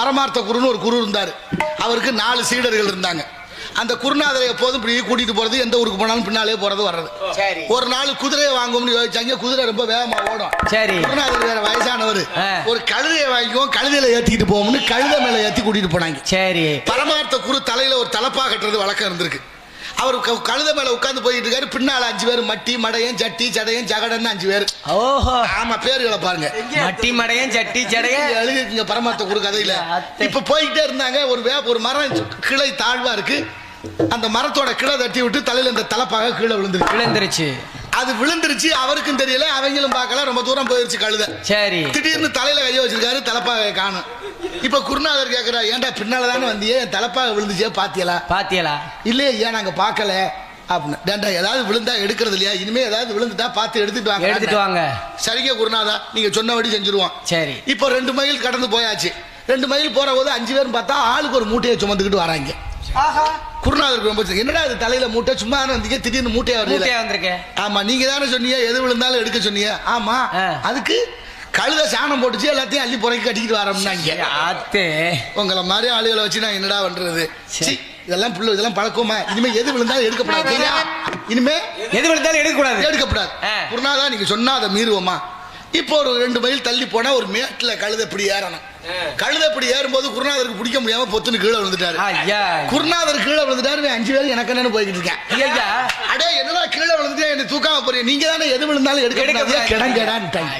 பரமார்த்த குருன்னு ஒரு குரு இருந்தார். அவருக்கு நாலு சீடர்கள் இருந்தாங்க. அந்த குருநாதரை எப்போதும் இப்படி கூட்டிட்டு போறது எந்த ஊருக்கு போனாலும் பின்னாலே போறது வர்றது. சரி. ஒரு நாள் குதிரையை வாங்கும்னு யோசிச்சாங்க. குதிரை ரொம்ப வேகமா ஓடும். சரி. குருநாதர் வேற வயசானவர். ஒரு கழுதையை வாங்கிக்குவோம் கழுதையில ஏத்திக்கிட்டு போவோம்னு கழுதை மேல ஏத்தி கூட்டிட்டு போனாங்க. சரி. பரமார்த்த குரு தலையில ஒரு தலப்பா கட்டுறது வழக்கம் இருந்திருக்கு. அவர் க- கழுதை மேல உட்கார்ந்து போயிட்டு இருக்காரு. பின்னால அஞ்சு பேர். மட்டி மடையன் சட்டி சடையன் ஜகடன்னு அஞ்சு பேர். ஓஹோ. ஆமா பேர்களை பாருங்க. மட்டி மடையன் சட்டி சடைய எழுதிருக்கீங்க பரமார்த்த குரு கதையில. இப்ப போய்கிட்டே இருந்தாங்க. ஒரு வே ஒரு மரம் கிளை தாழ்வா இருக்கு. அந்த மரத்தோட கிளை தட்டி விட்டு தலையில இந்த தலப்பாக கீழே விழுந்துருக்கு. விழுந்துருச்சு. அது விழுந்துருச்சு. அவருக்கும் தெரியல. அவங்களும் பார்க்கல. ரொம்ப தூரம் போயிருச்சு கழுதை. சரி. திடீர்னு தலையில கைய வச்சிருக்காரு. தலப்பாக காணும். இப்ப குருநாதர் கேக்குறா ஏன்டா பின்னால தானே வந்தியே? என் தலப்பாக விழுந்துச்சே பாத்தியலா? பாத்தியலா? இல்லையே ஏன் நாங்க பார்க்கல அப்படின்னு. டேண்டா ஏதாவது விழுந்தா எடுக்கிறது இல்லையா? இனிமே ஏதாவது விழுந்துட்டா பார்த்து எடுத்துட்டு வாங்க. எடுத்துட்டு வாங்க. சரிங்க குருநாதா நீங்க சொன்னபடி செஞ்சுருவோம். சரி. இப்போ ரெண்டு மைல் கடந்து போயாச்சு. ரெண்டு மைல் போற போது அஞ்சு பேரும் பார்த்தா ஆளுக்கு ஒரு மூட்டையை சுமந்துக்கிட்டு வராங்க. குருநாதருக்கு ரொம்ப சரி. என்னடா இது தலையில மூட்டை? சும்மா தானே வந்தீங்க? திடீர்னு மூட்டையா வரல வந்திருக்கேன் ஆமா நீங்க தானே சொன்னீங்க எது விழுந்தாலும் எடுக்க சொன்னீங்க. ஆமா. அதுக்கு கழுத சாணம் போட்டுச்சு எல்லாத்தையும் அள்ளி புறக்கி கட்டிக்கிட்டு வரோம்னாங்க. ஆத்தே. உங்களை மாதிரி ஆளுகளை வச்சு நான் என்னடா பண்றது? இதெல்லாம் புள்ள இதெல்லாம் பழக்கமா? இனிமே எது விழுந்தாலும் எடுக்கப்படாது? இனிமே எது விழுந்தாலும் எடுக்க கூடாது எடுக்கப்படாது. குருநாதா நீங்க சொன்னா அதை மீறுவோமா? இப்போ ஒரு ரெண்டு மைல் தள்ளி போனா ஒரு மேட்டுல கழுதை இப்படி ஏறணும். கழுதை இப்படி ஏறும்போது குருநாதருக்கு பிடிக்க முடியாம பொத்துன்னு கீழே விழுந்துட்டாரு. ஐயா. குருநாதர் கீழே விழுந்துட்டாரு அஞ்சு பேர் எனக்கு என்னன்னு போய்கிட்டு இருக்கேன். ஐயா அடே என்னடா கீழே விழுந்துட்டே தூக்காம போறீங்க நீங்க தானே எது விழுந்தாலும் எடுக்க கிடங்கடான்ட்டாங்க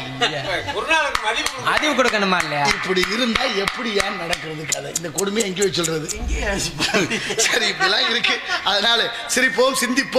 அறிவு கொடுக்கணுமா. இல்லையா? இப்படி இருந்தா எப்படி ஏன் நடக்கிறது கதை? இந்த கொடுமையை எங்கேயோ சொல்றது. சரி இப்படிலாம் இருக்கு. அதனால சிரிப்போம் சிந்திப்போம்.